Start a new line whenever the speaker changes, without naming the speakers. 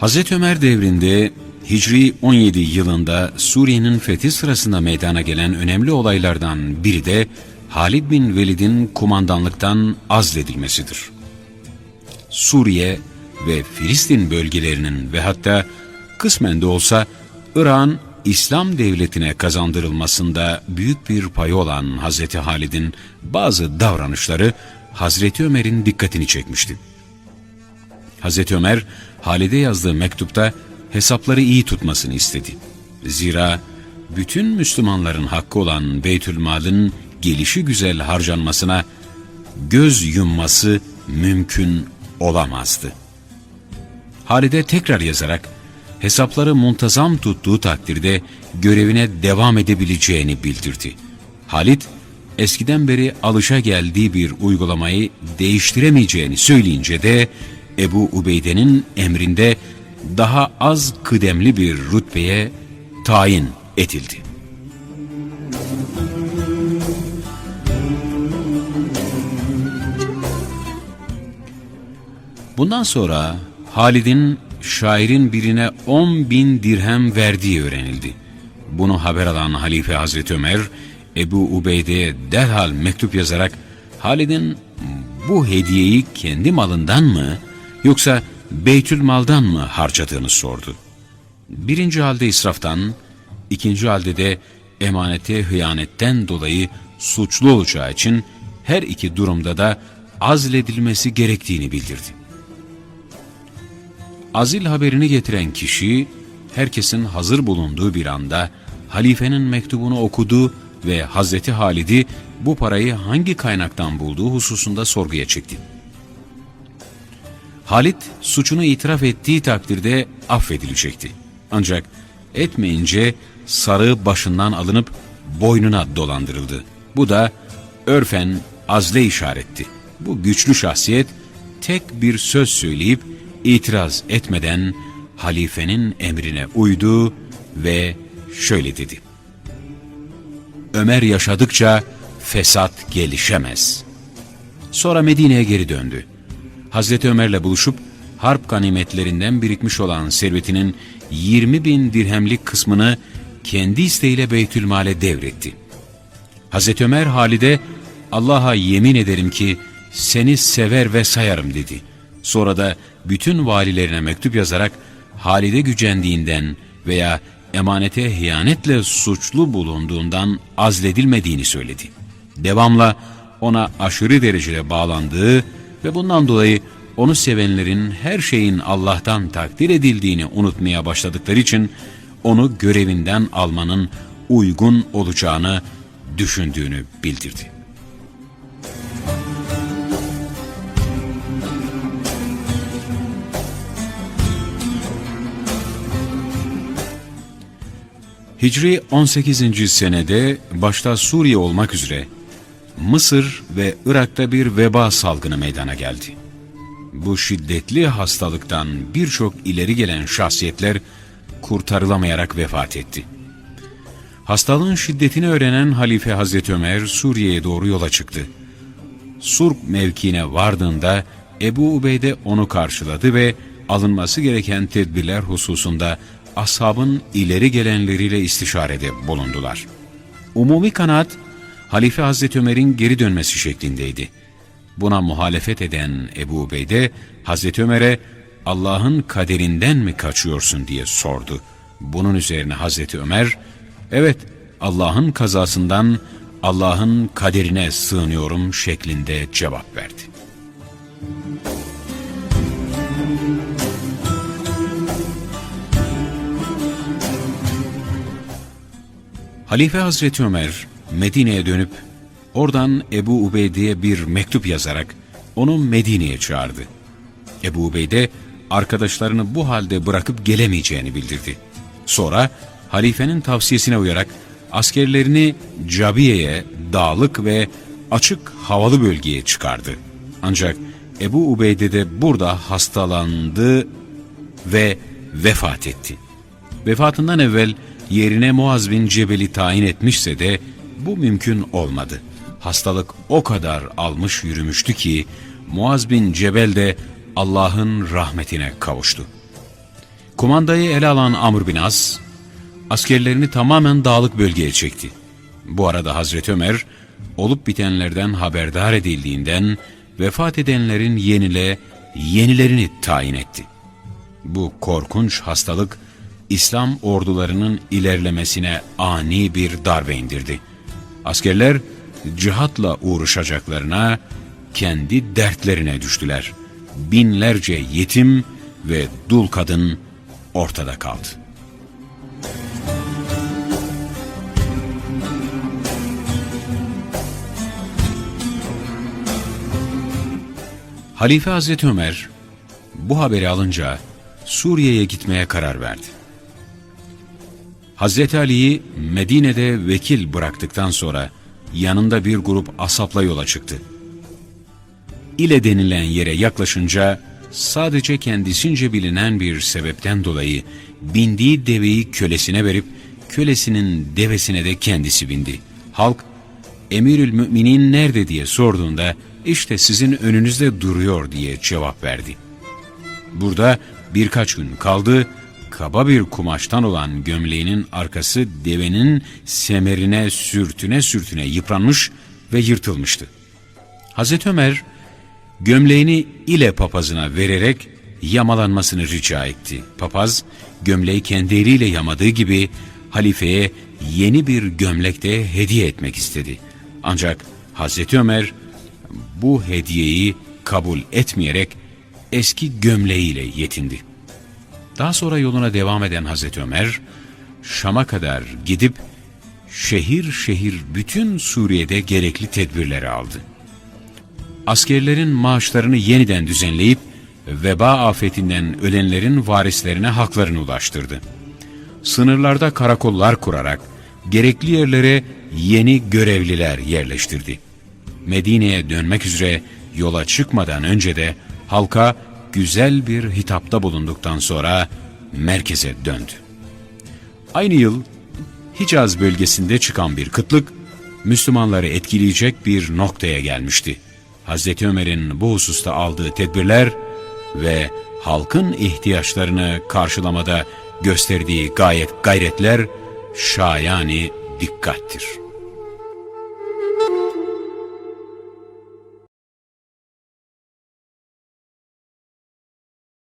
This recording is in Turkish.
Hazreti Ömer devrinde Hicri 17 yılında Suriye'nin fethi sırasında meydana gelen önemli olaylardan biri de Halid bin Velid'in kumandanlıktan azledilmesidir. Suriye ve Filistin bölgelerinin ve hatta kısmen de olsa Irak'ın İslam devletine kazandırılmasında büyük bir payı olan Hazreti Halid'in bazı davranışları Hazreti Ömer'in dikkatini çekmişti. Hazreti Ömer, Halid'e yazdığı mektupta hesapları iyi tutmasını istedi. Zira bütün Müslümanların hakkı olan Beytülmal'ın gelişi güzel harcanmasına göz yumması mümkün olamazdı. Halide tekrar yazarak hesapları muntazam tuttuğu takdirde görevine devam edebileceğini bildirdi. Halit, eskiden beri alışa geldiği bir uygulamayı değiştiremeyeceğini söyleyince de Ebu Ubeyde'nin emrinde daha az kıdemli bir rütbeye tayin edildi. Bundan sonra Halid'in şairin birine 10 bin dirhem verdiği öğrenildi. Bunu haber alan Halife Hazreti Ömer, Ebu Ubeyde'ye derhal mektup yazarak Halid'in bu hediyeyi kendi malından mı yoksa Beytül Mal'dan mı harcadığını sordu. Birinci halde israftan, ikinci halde de emanete hıyanetten dolayı suçlu olacağı için her iki durumda da azledilmesi gerektiğini bildirdi. Azil haberini getiren kişi, herkesin hazır bulunduğu bir anda halifenin mektubunu okudu ve Hazreti Halid'i bu parayı hangi kaynaktan bulduğu hususunda sorguya çekti. Halit suçunu itiraf ettiği takdirde affedilecekti. Ancak etmeyince sarığı başından alınıp boynuna dolandırıldı. Bu da örfen azle işaretti. Bu güçlü şahsiyet tek bir söz söyleyip itiraz etmeden halifenin emrine uydu ve şöyle dedi. Ömer yaşadıkça fesat gelişemez. Sonra Medine'ye geri döndü. Hazreti Ömer'le buluşup harp ganimetlerinden birikmiş olan servetinin 20 bin dirhemlik kısmını kendi isteğiyle Beytülmal'e devretti. Hazreti Ömer Halid'e Allah'a yemin ederim ki seni sever ve sayarım dedi. Sonra da bütün valilerine mektup yazarak Halide gücendiğinden veya emanete hiyanetle suçlu bulunduğundan azledilmediğini söyledi. Devamla ona aşırı derecede bağlandığı ve bundan dolayı onu sevenlerin her şeyin Allah'tan takdir edildiğini unutmaya başladıkları için onu görevinden almanın uygun olacağını düşündüğünü bildirdi. Hicri 18. senede başta Suriye olmak üzere Mısır ve Irak'ta bir veba salgını meydana geldi. Bu şiddetli hastalıktan birçok ileri gelen şahsiyetler kurtarılamayarak vefat etti. Hastalığın şiddetini öğrenen Halife Hazreti Ömer Suriye'ye doğru yola çıktı. Surk mevkiine vardığında Ebu Ubeyde onu karşıladı ve alınması gereken tedbirler hususunda ashabın ileri gelenleriyle istişarede bulundular. Umumi kanaat, Halife Hazreti Ömer'in geri dönmesi şeklindeydi. Buna muhalefet eden Ebu Ubeyde, Hazreti Ömer'e Allah'ın kaderinden mi kaçıyorsun diye sordu. Bunun üzerine Hazreti Ömer, evet Allah'ın kazasından Allah'ın kaderine sığınıyorum şeklinde cevap verdi. Halife Hazreti Ömer Medine'ye dönüp oradan Ebu Ubeyde'ye bir mektup yazarak onu Medine'ye çağırdı. Ebu Ubeyde arkadaşlarını bu halde bırakıp gelemeyeceğini bildirdi. Sonra halifenin tavsiyesine uyarak askerlerini Cabiye'ye, dağlık ve açık havalı bölgeye çıkardı. Ancak Ebu Ubeyde de burada hastalandı ve vefat etti. Vefatından evvel yerine Muaz bin Cebel'i tayin etmişse de bu mümkün olmadı. Hastalık o kadar almış yürümüştü ki Muaz bin Cebel de Allah'ın rahmetine kavuştu. Kumandayı ele alan Amr bin As, askerlerini tamamen dağlık bölgeye çekti. Bu arada Hazreti Ömer, olup bitenlerden haberdar edildiğinden vefat edenlerin yenile, yenilerini tayin etti. Bu korkunç hastalık, İslam ordularının ilerlemesine ani bir darbe indirdi. Askerler cihatla uğraşacaklarına kendi dertlerine düştüler. Binlerce yetim ve dul kadın ortada kaldı. Halife Hazreti Ömer bu haberi alınca Suriye'ye gitmeye karar verdi. Hazreti Ali'yi Medine'de vekil bıraktıktan sonra yanında bir grup asapla yola çıktı. İle denilen yere yaklaşınca sadece kendisince bilinen bir sebepten dolayı bindiği deveyi kölesine verip kölesinin devesine de kendisi bindi. Halk Emirül Müminin nerede diye sorduğunda işte sizin önünüzde duruyor diye cevap verdi. Burada birkaç gün kaldı, kaba bir kumaştan olan gömleğinin arkası devenin semerine sürtüne sürtüne yıpranmış ve yırtılmıştı. Hazreti Ömer gömleğini ile papazına vererek yamalanmasını rica etti. Papaz gömleği kendi eliyle yamadığı gibi halifeye yeni bir gömlek de hediye etmek istedi. Ancak Hazreti Ömer bu hediyeyi kabul etmeyerek eski gömleğiyle yetindi. Daha sonra yoluna devam eden Hazreti Ömer, Şam'a kadar gidip şehir şehir bütün Suriye'de gerekli tedbirleri aldı. Askerlerin maaşlarını yeniden düzenleyip veba afetinden ölenlerin varislerine haklarını ulaştırdı. Sınırlarda karakollar kurarak gerekli yerlere yeni görevliler yerleştirdi. Medine'ye dönmek üzere yola çıkmadan önce de halka güzel bir hitapta bulunduktan sonra merkeze döndü. Aynı yıl Hicaz bölgesinde çıkan bir kıtlık Müslümanları etkileyecek bir noktaya gelmişti. Hazreti Ömer'in bu hususta aldığı tedbirler ve halkın ihtiyaçlarını karşılamada gösterdiği gayet gayretler şayani dikkattir.''